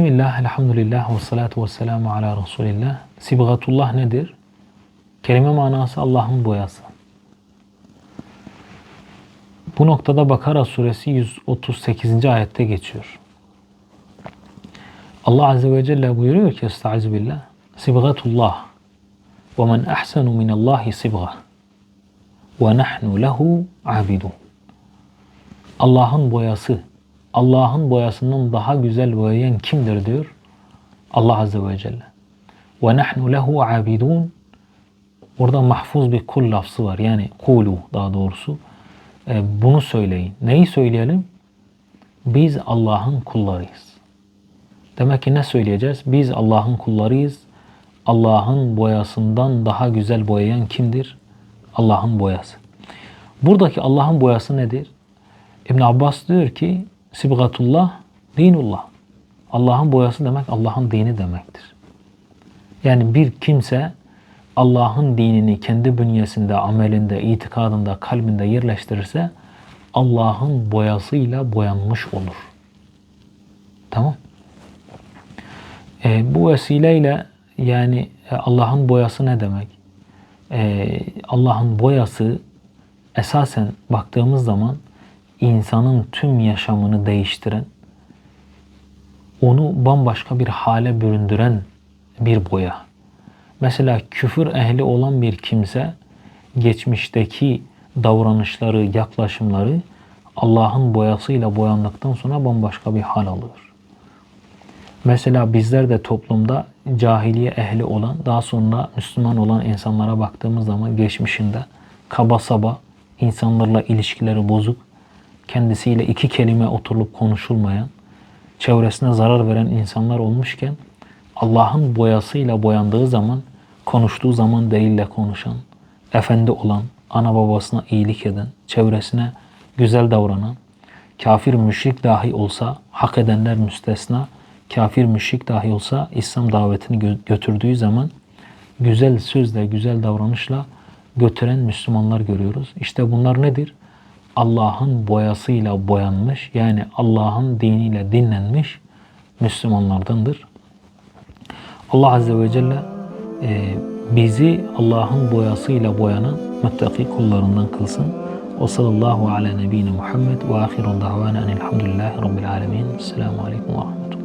Bismillah, elhamdülillah ve salatu ve selamu ala Resulillah. Sibgatullah nedir? Kelime manası Allah'ın boyası. Bu noktada Bakara suresi 138. ayette geçiyor. Allah Azze ve Celle buyuruyor ki Estaizu billah Sibgatullah ve men ahsenu minallahi sibga ve nahnu lehu abidun Allah'ın boyası Allah'ın boyasından daha güzel boyayan kimdir diyor Allah Azze ve Celle. Ve nahnu lehu abidun Orada mahfuz bir kul lafzı var. Yani kulu daha doğrusu. E, bunu söyleyin. Neyi söyleyelim? Biz Allah'ın kullarıyız. Demek ki ne söyleyeceğiz? Biz Allah'ın kullarıyız. Allah'ın boyasından daha güzel boyayan kimdir? Allah'ın boyası. Buradaki Allah'ın boyası nedir? İbn Abbas diyor ki Sibgatullah dinullah. Allah'ın boyası demek Allah'ın dini demektir. Yani bir kimse Allah'ın dinini kendi bünyesinde, amelinde, itikadında, kalbinde yerleştirirse Allah'ın boyasıyla boyanmış olur. Tamam. E, bu vesileyle yani e, Allah'ın boyası ne demek? E, Allah'ın boyası esasen baktığımız zaman insanın tüm yaşamını değiştiren, onu bambaşka bir hale büründüren bir boya. Mesela küfür ehli olan bir kimse geçmişteki davranışları, yaklaşımları Allah'ın boyasıyla boyandıktan sonra bambaşka bir hal alıyor. Mesela bizler de toplumda cahiliye ehli olan, daha sonra Müslüman olan insanlara baktığımız zaman geçmişinde kaba saba, insanlarla ilişkileri bozuk, kendisiyle iki kelime oturup konuşulmayan, çevresine zarar veren insanlar olmuşken Allah'ın boyasıyla boyandığı zaman, konuştuğu zaman delille konuşan, efendi olan, ana babasına iyilik eden, çevresine güzel davranan, kafir müşrik dahi olsa, hak edenler müstesna, kafir müşrik dahi olsa İslam davetini götürdüğü zaman güzel sözle, güzel davranışla götüren Müslümanlar görüyoruz. İşte bunlar nedir? Allah'ın boyasıyla boyanmış yani Allah'ın diniyle dinlenmiş Müslümanlardandır. Allah Azze ve Celle e, bizi Allah'ın boyasıyla boyanan müttaki kullarından kılsın. Ve sallallahu ala nebine Muhammed ve ahirun davana enelhamdülillahi rabbil alemin. Selamun aleyküm ve rahmetullah.